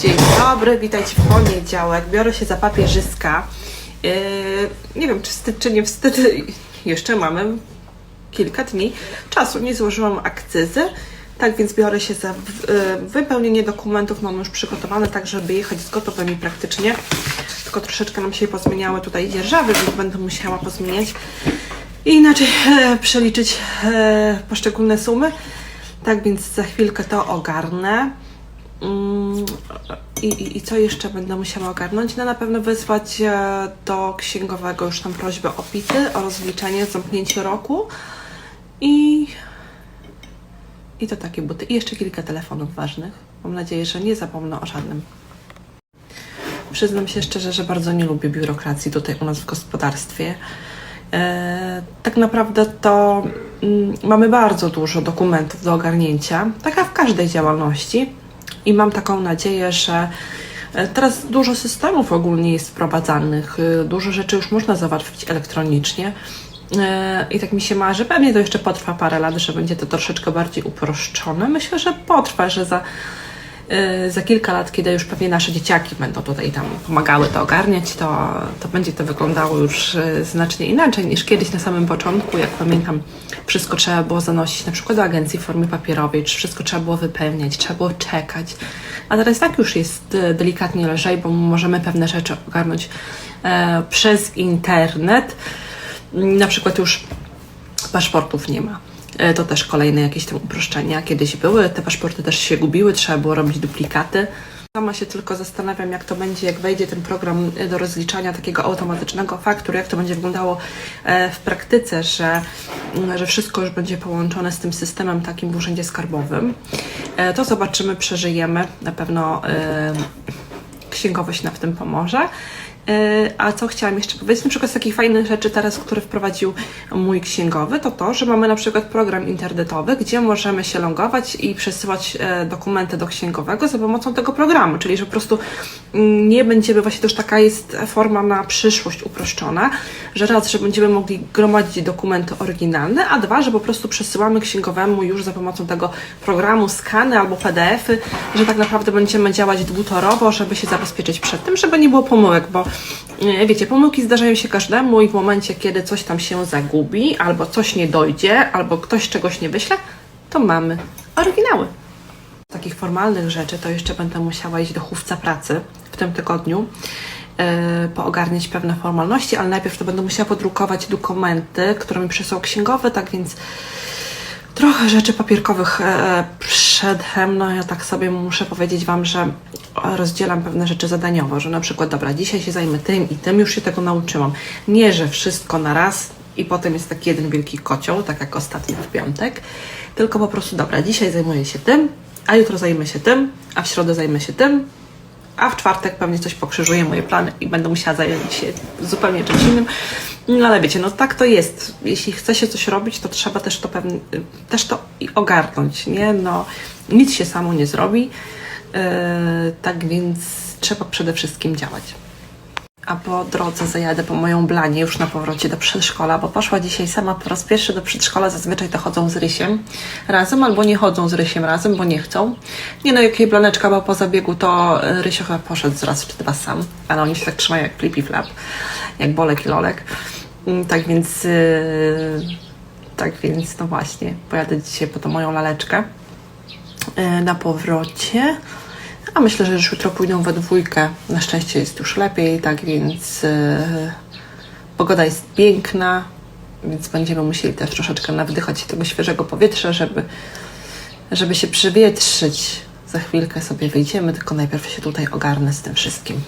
Dzień dobry, witajcie w poniedziałek. Biorę się za papierzyska. Yy, nie wiem, czy wstyd, czy nie wstyd. Jeszcze mamy kilka dni czasu. Nie złożyłam akcyzy. Tak więc biorę się za yy, wypełnienie dokumentów. Mam już przygotowane tak, żeby jechać z gotowymi praktycznie. Tylko troszeczkę nam się pozmieniały tutaj dzierżawy, więc będę musiała pozmieniać i inaczej e, przeliczyć e, poszczególne sumy. Tak więc za chwilkę to ogarnę. Mm, I, i, I co jeszcze będę musiała ogarnąć? No na pewno wysłać e, do księgowego już tam prośbę o PIT-y, o rozliczenie, zamknięcie roku i, i to takie buty. I jeszcze kilka telefonów ważnych. Mam nadzieję, że nie zapomnę o żadnym. Przyznam się szczerze, że bardzo nie lubię biurokracji tutaj u nas w gospodarstwie. E, tak naprawdę to mm, mamy bardzo dużo dokumentów do ogarnięcia, tak jak w każdej działalności. I mam taką nadzieję, że e, teraz dużo systemów ogólnie jest wprowadzanych, e, dużo rzeczy już można załatwić elektronicznie. E, I tak mi się marzy, pewnie to jeszcze potrwa parę lat, że będzie to troszeczkę bardziej uproszczone. Myślę, że potrwa, że za za kilka lat, kiedy już pewnie nasze dzieciaki będą tutaj tam pomagały to ogarniać, to, to będzie to wyglądało już y, znacznie inaczej niż kiedyś na samym początku. Jak pamiętam, wszystko trzeba było zanosić na przykład do agencji w formie papierowej, czy wszystko trzeba było wypełniać, trzeba było czekać. A teraz tak już jest y, delikatnie lżej, bo możemy pewne rzeczy ogarnąć e, przez internet. Na przykład już paszportów nie ma. E, To też kolejne jakieś tam uproszczenia. Kiedyś były, te paszporty też się gubiły, trzeba było robić duplikaty. Sama się tylko zastanawiam, jak to będzie, jak wejdzie ten program e, do rozliczania takiego automatycznego faktur, jak to będzie wyglądało e, w praktyce, że, mm, że wszystko już będzie połączone z tym systemem takim w urzędzie skarbowym. To zobaczymy, przeżyjemy. Na pewno księgowość nam w tym pomoże. Yy, A co chciałam jeszcze powiedzieć, na przykład z takich fajnych rzeczy teraz, które wprowadził mój księgowy, to to, że mamy na przykład program internetowy, gdzie możemy się logować i przesyłać e, dokumenty do księgowego za pomocą tego programu, czyli że po prostu mm, nie będziemy, właśnie też taka jest forma na przyszłość uproszczona, że raz, że będziemy mogli gromadzić dokumenty oryginalne, a dwa, że po prostu przesyłamy księgowemu już za pomocą tego programu skany albo PDF-y, że tak naprawdę będziemy działać dwutorowo, żeby się zabezpieczyć przed tym, żeby nie było pomyłek, bo e, wiecie, pomyłki zdarzają się każdemu i w momencie, kiedy coś tam się zagubi, albo coś nie dojdzie, albo ktoś czegoś nie wyśle, to mamy oryginały. Z takich formalnych rzeczy to jeszcze będę musiała iść do chówca pracy w tym tygodniu, e, poogarniać pewne formalności, ale najpierw to będę musiała podrukować dokumenty, które mi przysłał księgowy, tak więc trochę rzeczy papierkowych e, przede mną. Ja tak sobie muszę powiedzieć Wam, że rozdzielam pewne rzeczy zadaniowo, że na przykład, dobra, dzisiaj się zajmę tym i tym, już się tego nauczyłam. Nie, że wszystko na raz i potem jest taki jeden wielki kocioł, tak jak ostatnio w piątek, tylko po prostu, dobra, dzisiaj zajmuję się tym, a jutro zajmę się tym, a w środę zajmę się tym, a w czwartek pewnie coś pokrzyżuje moje plany i będę musiała zająć się zupełnie czymś innym. No ale wiecie, no tak to jest. Jeśli chce się coś robić, to trzeba też to pewnie, też to ogarnąć, nie? No, nic się samo nie zrobi, yy, tak więc trzeba przede wszystkim działać. A po drodze zajadę po moją blanię już na powrocie do przedszkola, bo poszła dzisiaj sama po raz pierwszy do przedszkola. Zazwyczaj to chodzą z Rysiem razem, albo nie chodzą z Rysiem razem, bo nie chcą. Nie no, jak jej blaneczka była po zabiegu, to y, Rysio chyba poszedł z raz czy dwa sam, ale oni się tak trzymają jak flip i flap, jak bolek i lolek. Mm, Tak więc, yy, tak więc, no właśnie, pojadę dzisiaj po tą moją laleczkę yy, na powrocie. A myślę, że już jutro pójdą we dwójkę. Na szczęście jest już lepiej, tak więc e, pogoda jest piękna, więc będziemy musieli też troszeczkę nawdychać tego świeżego powietrza, żeby, żeby się przewietrzyć. Za chwilkę sobie wyjdziemy, tylko najpierw się tutaj ogarnę z tym wszystkim.